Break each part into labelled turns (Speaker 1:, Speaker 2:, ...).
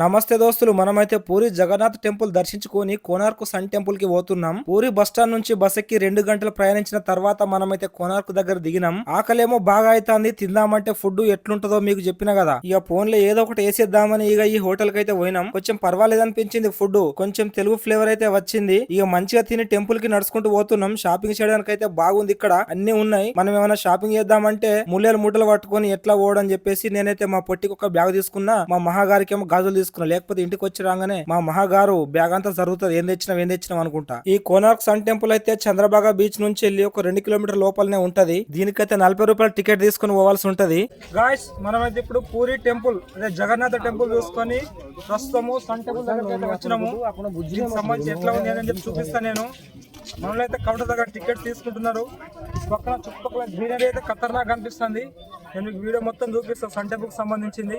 Speaker 1: నమస్తే దోస్తులు మనమైతే పూరి జగన్నాథ్ టెంపుల్ దర్శించుకొని కోనార్కు సన్ టెంపుల్కి పోతున్నాం. పూరి బస్టాండ్ నుంచి బస్ ఎక్కి రెండు గంటలు ప్రయాణించిన తర్వాత మనమైతే కోనార్కు దగ్గర దిగినాం. ఆకలేమో బాగా అవుతుంది తిందామంటే ఫుడ్ ఎట్లుంటుందో మీకు చెప్పిన కదా. ఇక ఫోన్లో ఏదో ఒకటి వేసేద్దామని ఇక ఈ హోటల్కి అయితే పోయినాం. కొంచెం పర్వాలేదు అనిపించింది ఫుడ్ కొంచెం తెలుగు ఫ్లేవర్ అయితే వచ్చింది. ఇక మంచిగా తిని టెంపుల్కి నడుచుకుంటూ పోతున్నాం. షాపింగ్ చేయడానికి అయితే బాగుంది ఇక్కడ. అన్ని ఉన్నాయి. మనం ఏమైనా షాపింగ్ చేద్దామంటే ముల్లెలు మూటలు పట్టుకొని ఎట్లా పోవడం చెప్పేసి నేనైతే మా పొట్టికి ఒక బ్యాగ్ తీసుకున్నా. మా మహాగారికి ఏమో గాజులు తీసుకున్నా. లేకపోతే ఇంటికి వచ్చి రాగానే మా మహాగారు బ్యాగ్ అంతా జరుగుతుంది. ఏం తెచ్చినాం ఏం తెచ్చినాం అనుకుంటా. ఈ కోనార్క్ సన్ టెంపుల్ అయితే చంద్రబాగా బీచ్ నుంచి వెళ్ళి ఒక రెండు కిలోమీటర్ లోపలనే ఉంటది. దీనికైతే నలభై రూపాయల టికెట్ తీసుకుని పోవాల్సి ఉంటది. గాయస్ మనమైతే ఇప్పుడు పూరి టెంపుల్ అదే జగన్నాథ టెంపుల్ చూసుకొని ప్రస్తుతము సన్ టెంపుల్ వచ్చినాము. సంబంధించి ఎట్లా ఉంది అని చెప్పి చూపిస్తాను నేను. మనలో అయితే కౌంటర్ దగ్గర టికెట్ తీసుకుంటున్నారు. పక్కన చుట్టుపక్కల గ్రీనరీ అయితే ఖతర్నాక్ అనిపిస్తుంది నేను మీకు వీడియో మొత్తం చూపిస్తాను సన్ టెంపుల్ సంబంధించింది.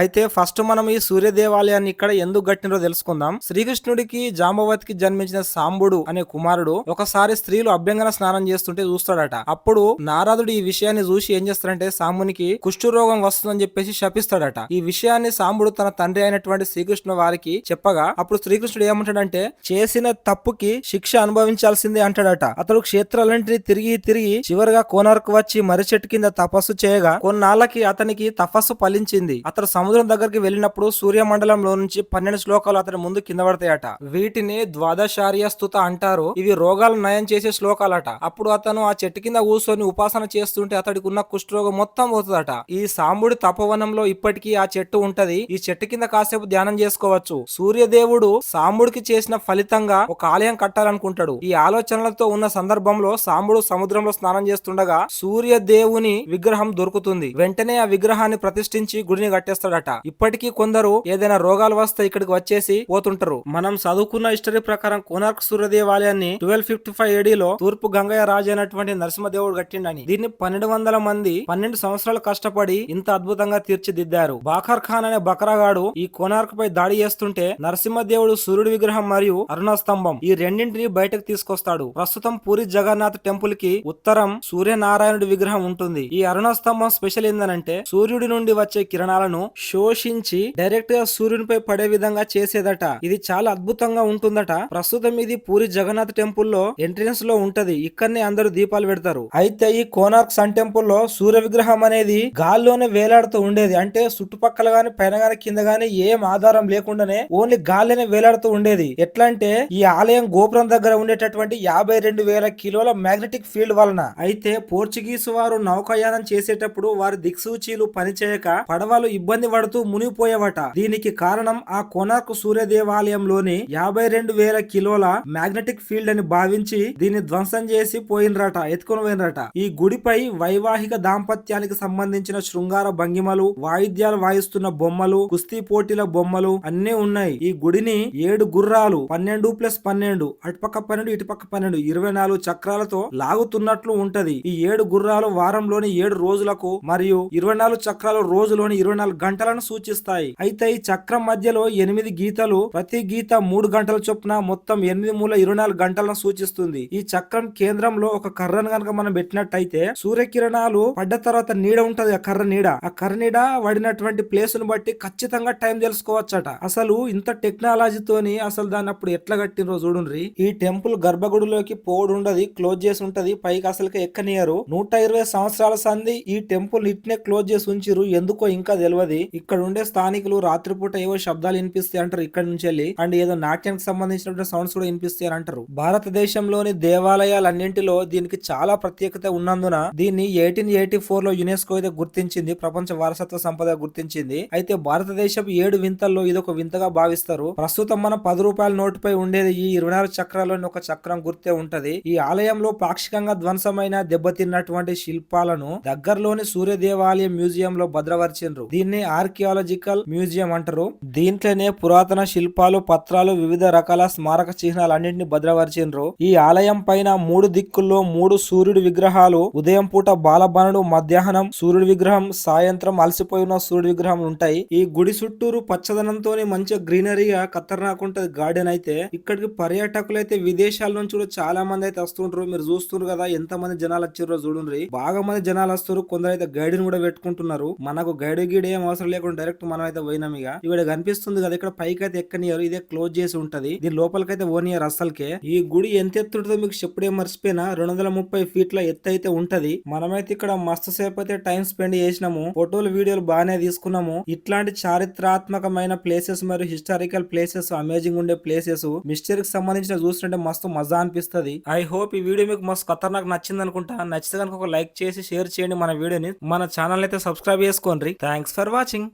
Speaker 1: అయితే ఫస్ట్ మనం ఈ సూర్య దేవాలయాన్ని ఇక్కడ ఎందుకు కట్టినరో తెలుసుకుందాం. శ్రీకృష్ణుడికి జాంబవతికి జన్మించిన సాంబుడు అనే కుమారుడు ఒకసారి స్త్రీలు అభ్యంగన స్నానం చేస్తుంటే చూస్తాడట. అప్పుడు నారదుడు ఈ విషయాన్ని చూసి ఏం చేస్తాడంటే సాంబునికి కుష్ఠురోగం వస్తుందని చెప్పేసి శపిస్తాడట. ఈ విషయాన్ని సాంబుడు తన తండ్రి అయినటువంటి శ్రీకృష్ణ వారికి చెప్పగా అప్పుడు శ్రీకృష్ణుడు ఏమంటాడంటే చేసిన తప్పుకి శిక్ష అనుభవించాల్సిందే అంటాడట. అతడు క్షేత్రాలన్నింటినీ తిరిగి తిరిగి చివరిగా కోనార్కు వచ్చి మర్రి చెట్టు కింద తపస్సు చేయగా కొన్నాళ్ళకి అతనికి తపస్సు ఫలించింది. అతడు సముద్రం దగ్గరికి వెళ్ళినప్పుడు సూర్యమండలంలో నుంచి పన్నెండు శ్లోకాలు అతని ముందు కింద పడతాయట. వీటిని ద్వాదశార్య స్థుత అంటారు. ఇవి రోగాలు నయం చేసే శ్లోకాలట. అప్పుడు అతను ఆ చెట్టు కింద కూర్చొని ఉపాసన చేస్తుంటే అతడికి ఉన్న కుష్ఠరోగం మొత్తం పోతుందట. ఈ సాంబుడి తపోవనంలో ఇప్పటికీ ఆ చెట్టు ఉంటది. ఈ చెట్టు కింద కాసేపు ధ్యానం చేసుకోవచ్చు. సూర్యదేవుడు సాంబుడికి చేసిన ఫలితంగా ఒక ఆలయం కట్టాలనుకుంటాడు. ఈ ఆలోచనలతో ఉన్న సందర్భంలో సాంబుడు సముద్రంలో స్నానం చేస్తుండగా సూర్య దేవుని విగ్రహం దొరుకుతుంది. వెంటనే ఆ విగ్రహాన్ని ప్రతిష్ఠించి గుడిని కట్టేస్తాడట. ఇప్పటికీ కొందరు ఏదైనా రోగాలు వస్తే ఇక్కడికి వచ్చేసి పోతుంటారు. మనం చదువుకున్న హిస్టరీ ప్రకారం కోనార్క్ సూర్యదేవాలయాన్ని ట్వెల్వ్ ఫిఫ్టీ ఫైవ్ ఏడీలో తూర్పు గంగయ్య రాజు అయినటువంటి నరసింహదేవుడు కట్టిండని. దీన్ని పన్నెండు వందల మంది పన్నెండు సంవత్సరాలు కష్టపడి ఇంత అద్భుతంగా తీర్చిదిద్దారు. బాఖర్ ఖాన్ అనే బకరాగాడు ఈ కోనార్క్ పై దాడి చేస్తుంటే నరసింహదేవుడు సూర్యుడి విగ్రహం మరియు అరుణ స్తంభం ఈ రెండింటిని బయటకు తీసుకొస్తాడు. ప్రస్తుతం పూరి జగన్నాథ్ టెంపుల్కి ఉత్తర సూర్యనారాయణుడి విగ్రహం ఉంటుంది. ఈ అరుణస్తంభం స్పెషల్ ఏందనంటే సూర్యుడి నుండి వచ్చే కిరణాలను శోషించి డైరెక్ట్గా సూర్యునిపై పడే విధంగా చేసేదట. ఇది చాలా అద్భుతంగా ఉంటుందట. ప్రస్తుతం ఇది పూరి జగన్నాథ్ టెంపుల్లో ఎంట్రెన్స్లో ఉంటది. ఇక్కడనే అందరూ దీపాలు పెడతారు. అయితే ఈ కోనార్క్ సన్ టెంపుల్లో సూర్య విగ్రహం అనేది గాల్లోనే వేలాడుతూ ఉండేది. అంటే చుట్టుపక్కల గాని పైన గాని కింద గాని ఏం ఆధారం లేకుండానే ఓన్లీ గాల్లోనే వేలాడుతూ ఉండేది. ఎట్లా అంటే ఈ ఆలయం గోపురం దగ్గర ఉండేటటువంటి యాభై రెండు వేల కిలోల మ్యాగ్నెటిక్ ఫీల్డ్ వలన అయితే పోర్చుగీస్ వారు నౌకాయానం చేసేటప్పుడు వారి దిక్సూచీలు పనిచేయక పడవలు ఇబ్బంది పడుతూ మునిగిపోయేవట. దీనికి కారణం ఆ కోనార్క్ సూర్య దేవాలయంలోని యాభై రెండు వేల కిలోల మ్యాగ్నెటిక్ ఫీల్డ్ అని భావించి దీన్ని ధ్వంసం చేసి పోయినరట ఎత్తుకొని పోయినరట. ఈ గుడిపై వైవాహిక దాంపత్యానికి సంబంధించిన శృంగార భంగిమలు వాయిద్యాలు వాయిస్తున్న బొమ్మలు కుస్తీ పోటీల బొమ్మలు అన్నీ ఉన్నాయి. ఈ గుడిని ఏడు గుర్రాలు పన్నెండు ప్లస్ పన్నెండు అటుపక్క పన్నెండు ఇటుపక్క పన్నెండు ఇరవై నాలుగు చక్రాలతో లాగుతున్నట్టు లాగుతున్నట్లు ఉంటది. ఈ ఏడు గుర్రాలు వారంలోని ఏడు రోజులకు మరియు ఇరవై నాలుగు చక్రాలు రోజులోని ఇరవై నాలుగు గంటలను సూచిస్తాయి. అయితే ఈ చక్రం మధ్యలో ఎనిమిది గీతలు ప్రతి గీత మూడు గంటల చొప్పున మొత్తం ఎనిమిది మూల ఇరవై నాలుగు గంటలను సూచిస్తుంది. ఈ చక్రం కేంద్రంలో ఒక కర్రను కనుక మనం పెట్టినట్టయితే సూర్యకిరణాలు పడ్డ తర్వాత నీడ ఉంటది ఆ కర్ర నీడ. ఆ కర్ర నీడ పడినటువంటి ప్లేస్ను బట్టి ఖచ్చితంగా టైం తెలుసుకోవచ్చట. అసలు ఇంత టెక్నాలజీతోని అసలు దాన్ని అప్పుడు ఎట్లా కట్టినరో చూడుండ్రి. ఈ టెంపుల్ గర్భగుడిలోకి పోడు ఉండదు క్లోజ్ చేసి ఉంటది పైకి అసలుకి ఎక్కనియరు నూట ఇరవై సంవత్సరాల సంది ఈ టెంపుల్ ఇట్నే క్లోజ్ చేసి ఉంచిరు ఎందుకో ఇంకా తెలియదు ఇక్కడ ఉండే స్థానికులు రాత్రిపూట ఏవో శబ్దాలు వినిపిస్తాయి అంటారు ఇక్కడ నుంచి వెళ్ళి. అండ్ ఏదో నాట్యానికి సంబంధించినటువంటి సౌండ్స్ కూడా వినిపిస్తాయి అంటారు. భారతదేశంలోని దేవాలయాలన్నింటిలో దీనికి చాలా ప్రత్యేకత ఉన్నందున దీన్ని ఎయిటీన్ ఎయిటీ ఫోర్లో యునెస్కో అయితే గుర్తించింది. ప్రపంచ వారసత్వ సంపద గుర్తించింది. అయితే భారతదేశం ఏడు వింతల్లో ఇది ఒక వింతగా భావిస్తారు. ప్రస్తుతం మన పది రూపాయల నోటుపై ఉండేది ఈ ఇరవై నాలుగు చక్రాల్లోని ఒక చక్రం గుర్తే ఉంటది. ఈ ఆలయంలో పాక్షికంగా ధ్వంసమైన దెబ్బతిన్నటువంటి శిల్పాలను దగ్గరలోని సూర్య దేవాలయం మ్యూజియం లో భద్రపరిచిండ్రు. దీన్ని ఆర్కియాలజికల్ మ్యూజియం అంటారు. దీంట్లోనే పురాతన శిల్పాలు పత్రాలు వివిధ రకాల స్మారక చిహ్నాలు అన్నింటిని భద్రపరిచిండ్రు. ఈ ఆలయం పైన మూడు దిక్కుల్లో మూడు సూర్యుడి విగ్రహాలు ఉదయం పూట బాలబాణుడు మధ్యాహ్నం సూర్యుడి విగ్రహం సాయంత్రం అలసిపోయిన సూర్యుడి విగ్రహం ఉంటాయి. ఈ గుడి చుట్టూరు పచ్చదనంతో మంచి గ్రీనరీగా ఖతర్నాక్ ఉంటది గార్డెన్ అయితే ఇక్కడికి పర్యాటకులు అయితే విదేశాల నుంచి కూడా చాలా మంది అయితే వస్తుంటారు మీరు చూస్తున్నారు కదా ఎంత ఎంత మంది జనాలు వచ్చారో చూడండి. బాగా మంది జనాలు వస్తారు. కొందరు అయితే గైడ్ కూడా పెట్టుకుంటున్నారు. మనకు గైడ్ గీడ్ ఏం అవసరం లేకుండా డైరెక్ట్ మనం అయితే పోయినాం ఇక. ఇక్కడ కనిపిస్తుంది కదా ఇక్కడ పైకి అయితే ఎక్కనియరు ఇదే క్లోజ్ చేసి ఉంటది. దీని లోపలికైతే ఓనియర్ అస్సలకే. ఈ గుడి ఎంత ఎత్తు మీకు చెప్పుడే మర్చిపోయినా రెండు వందల ముప్పై ఫీట్ల ఎత్తు అయితే ఉంటది. మనమైతే ఇక్కడ మస్తు సేపు అయితే టైం స్పెండ్ చేసినాము. ఫోటోలు వీడియోలు బాగానే తీసుకున్నాము. ఇట్లాంటి చారిత్రాత్మకమైన ప్లేసెస్ మరియు హిస్టారికల్ ప్లేసెస్ అమేజింగ్ ఉండే ప్లేసెస్ మిస్టరీకి సంబంధించిన చూస్తుంటే మస్తు మజా అనిపిస్తది. ఐ హోప్ ఈ వీడియో మీకు మస్తు ఖతర్నాక్ నచ్చింది అనుకుంటా నచ్చితే కనుక ఒక లైక్ చేసి షేర్ చేయండి మన వీడియోని. మన ఛానల్ అయితే సబ్స్క్రైబ్ చేసుకోండి. Thanks for watching.